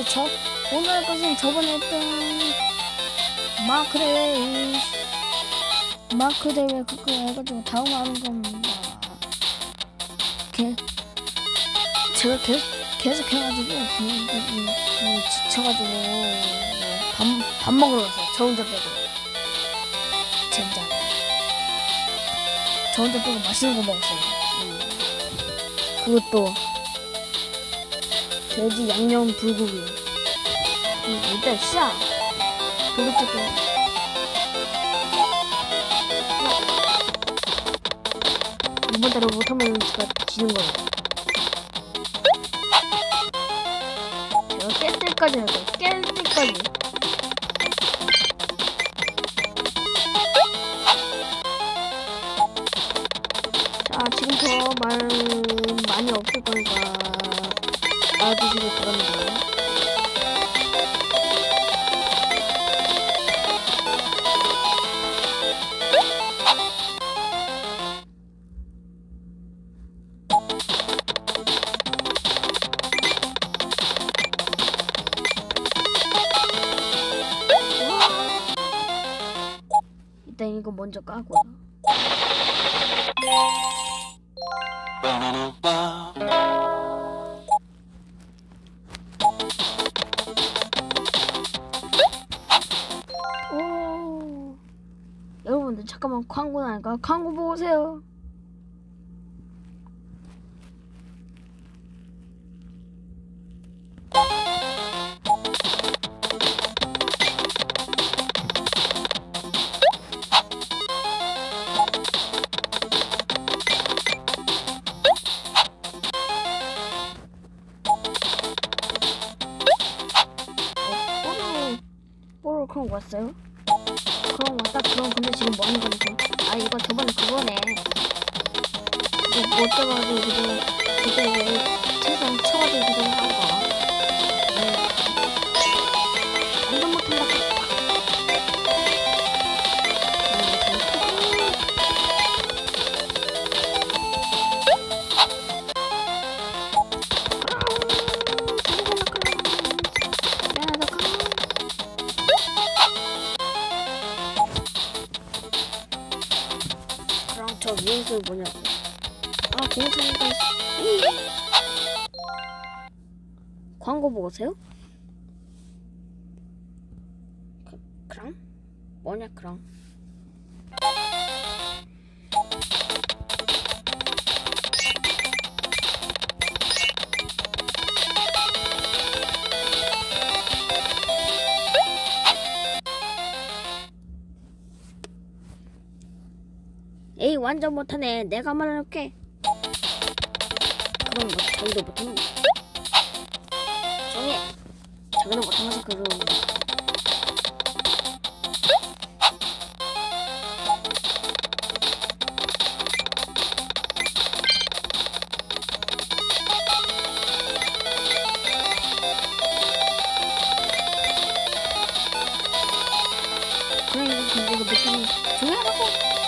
그 저 오늘 할 것은 저번에 했던 마크 대회 마크 대회 그거 해가지고 다음 하는 겁니다. 개 제가 계, 계속 해가지고 지쳐가지고 밥, 밥 먹으러 갔어요. 저 혼자 빼고 젠장. 저 혼자 빼고 맛있는 거 먹었어요. 음. 그것도 돼지 양념 불고기. 음, 일단 시작. 게. 이번 달에 못하면 제가 지는 거예요. 제가 깰 때까지 할 거예요. 깰 때까지. 자, 지금부터 말 많이 없을 거니까 일단 이거 먼저 까고요. 잠깐만 광고 나니까 광고 보고 오세요. 어, 왔어요? 근데 지금 뭐 하는 거지? 아 이거 저번에 그거네. 이거 못 잡아가지고 그거 그때 왜 최선 쳐가지고 그거 한 거. 저 위에서 뭐냐고. 아, 공사니까. 광고 보세요? 그, 그럼? 뭐냐, 그럼? 에이 완전 못하네. 내가 말해놓게. 그럼 뭐 자기도 못하는 거. 정해 자기도 못하면서 그러는 거. 그래 근데 이거 느낌이 중요하다고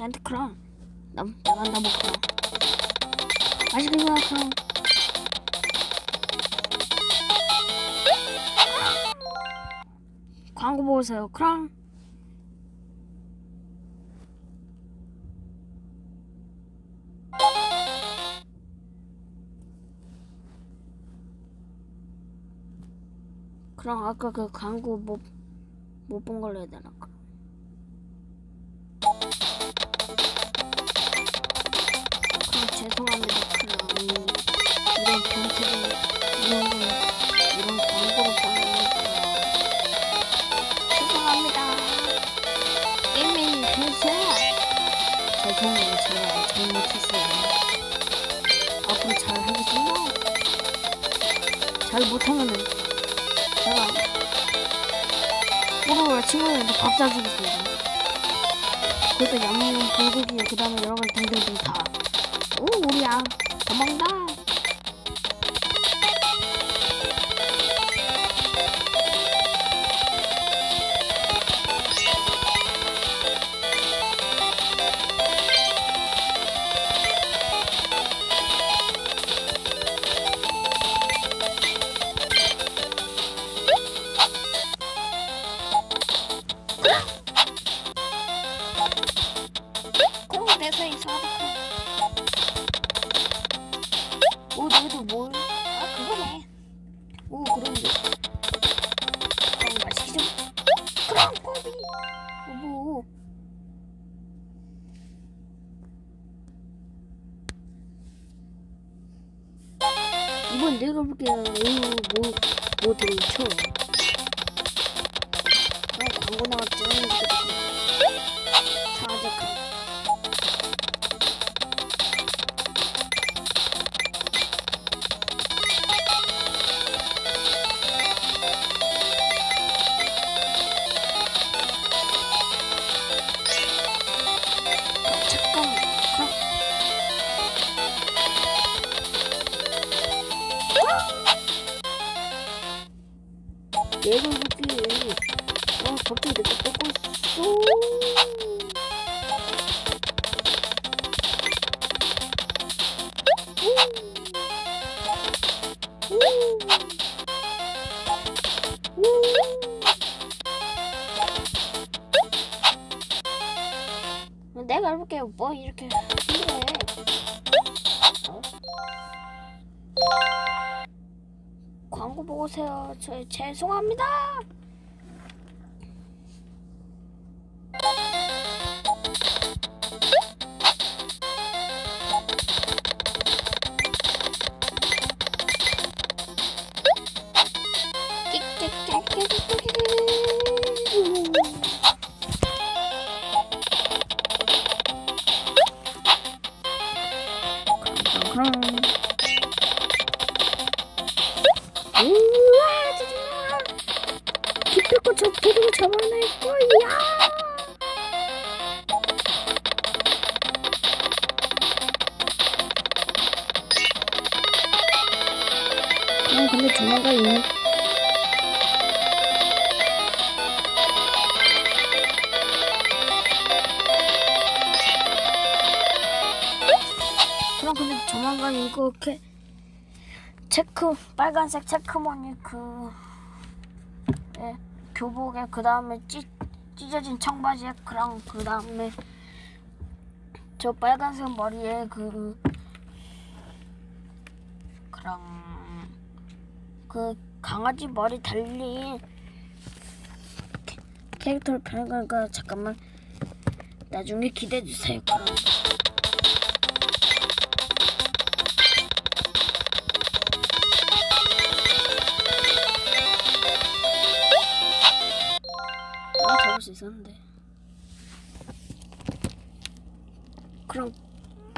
나 아무것도 안돼 크롱 나 내가 나 먹어 크롱 맛있게 먹어 크롱 광고 보세요 크롱 그럼 아까 그 광고 못 못 본 걸로 해야 되나? 그럼. 그럼 죄송합니다. 이런 변태를 이런 거 이런 광고를 보내니까 죄송합니다. 게임이 변태. 죄송해요. 제가 잘못했어요. 앞으로 잘 하겠습니다. 잘 못하면은 제가 뽀로로 친구들한테 밥 사주겠습니다. 그것도 양념 불고기에 그 다음에 여러 가지 등등등 다. uh, 우리야 도망가 That's how you saw 너희들 뭘? 아, 그거네. 오, 그런데. 그럼 맛있게 좀. 그럼 꼬비. 어, 뭐. 이번 내가 볼게요. 오, 뭐, 뭐 들어쳐. 아, 광고 나왔죠. 사직한. 내가 볼게. 아, 갑자기 내가 뺏고 있어. 내가 해볼게. 뭐 이렇게 힘들해. 광고 보고 오세요. 저 죄송합니다. 그럼. 우와, 짜증나. 기필코 저 데리고 잡아낼 거야. 그럼 근데 조만간 이 그럼 근데 조만간 이거 이렇게 체크 빨간색 체크무늬 그 예, 교복에 그 다음에 찢 찢어진 청바지에 그랑 그 다음에 저 빨간색 머리에 그 그랑 그 강아지 머리 달린 캐- 캐릭터를 펴는 거니까 잠깐만 나중에 기대해 주세요. 그럼. 있었는데. 그럼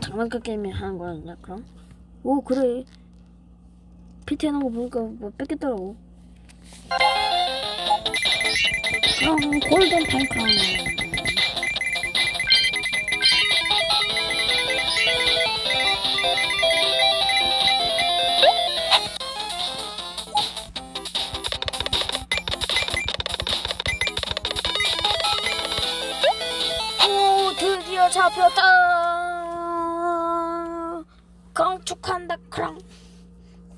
장난감 게임이 하는 거였냐? 그럼? 오 그래. PT 하는 거 보니까 뭐 뺏겠더라고. 그럼 골든 팬크랑. 잡혔다. 축하한다. 그럼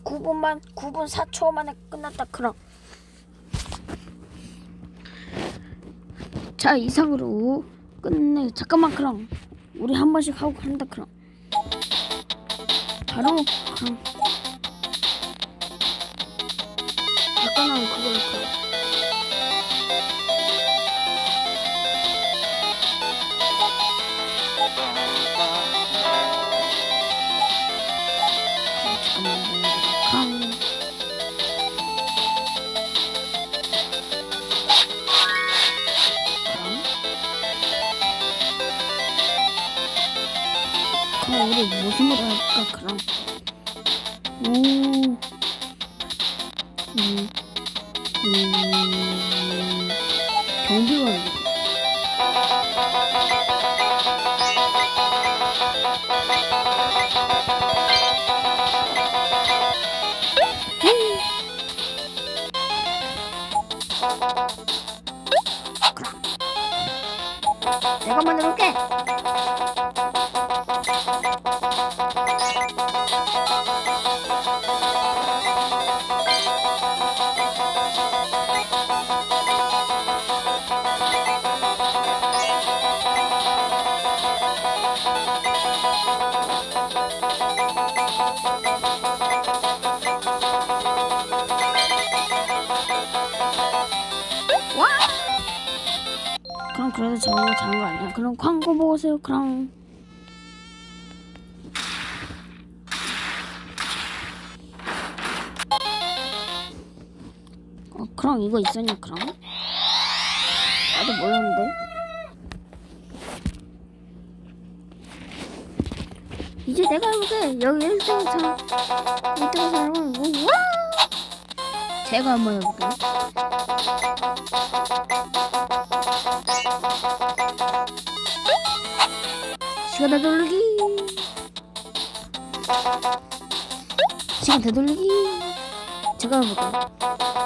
9분만 9분 4초 만에 끝났다. 그럼 자 이상으로 끝내. 잠깐만 그럼 우리 한 번씩 하고 한다. 그럼 바로 그럼. 잠깐만 그 럼 그럼 우리 무슨 일 할까 그럼 오 잘한 거 아니야. 그럼 광고 보고 오세요. 그럼. 어, 그럼 이거 있었냐, 그럼? 나도 몰랐는데. 이제 내가 해볼게. 여기 1등부터 1등에서 여러분, 우- 와! 제가 한번 해볼게요. 시간 되돌리기. 시간 되돌리기. 제가 해볼게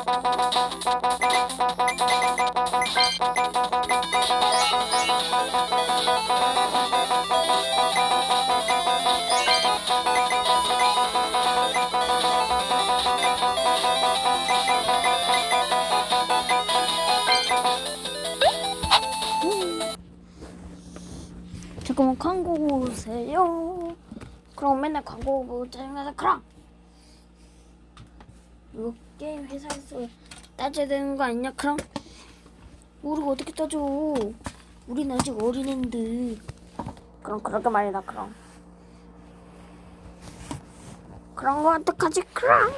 요. 잠깐만 광고 보세요. 그럼 맨날 광고 보고 짜증나서 그럼 이거 게임 회사에서 따져야 되는 거 아니냐? 그럼 우리가 어떻게 따져? 우린 아직 어린애인데. 그럼 그렇게 말이다. 그럼 그런 거 어떡하지? 그럼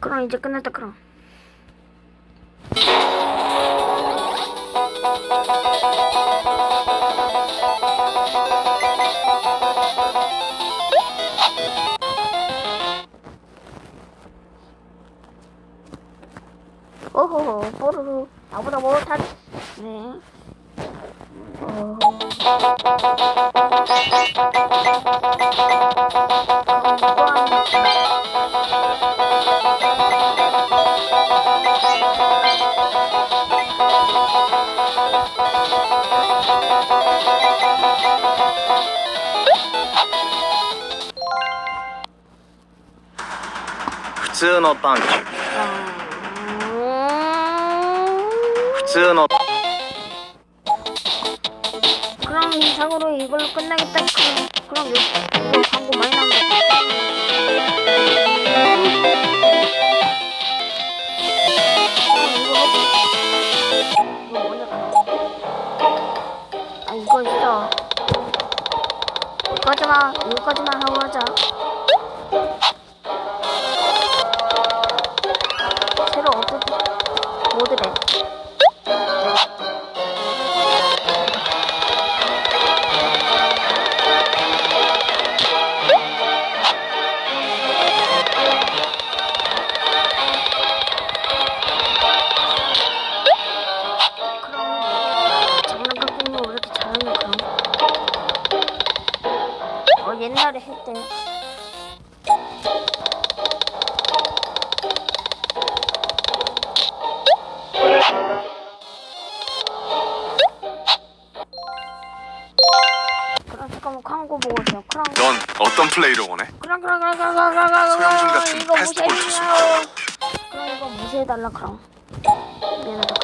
그럼 이제 끝났다. 그럼. 오호호 뽀로로 나보다 못한 네. 普通のパンチ」「普通の 그럼 이상으로 이걸로 끝나겠다. 그럼 그럼 이거 이거 광고 많이 나온다. 그럼 이거 하자. 이거 뭐냐? 아 이거 있어. 이거까지만 이거까지만 하고 하자. 그럼. 넌 어떤 플레이를 원해? 그럼 그럼 그럼 그럼 그럼 그럼 그럼. 소영준 같은 이거 패스트볼 무시해주세요. 그럼 이거 무시해달라 그럼. 미안하다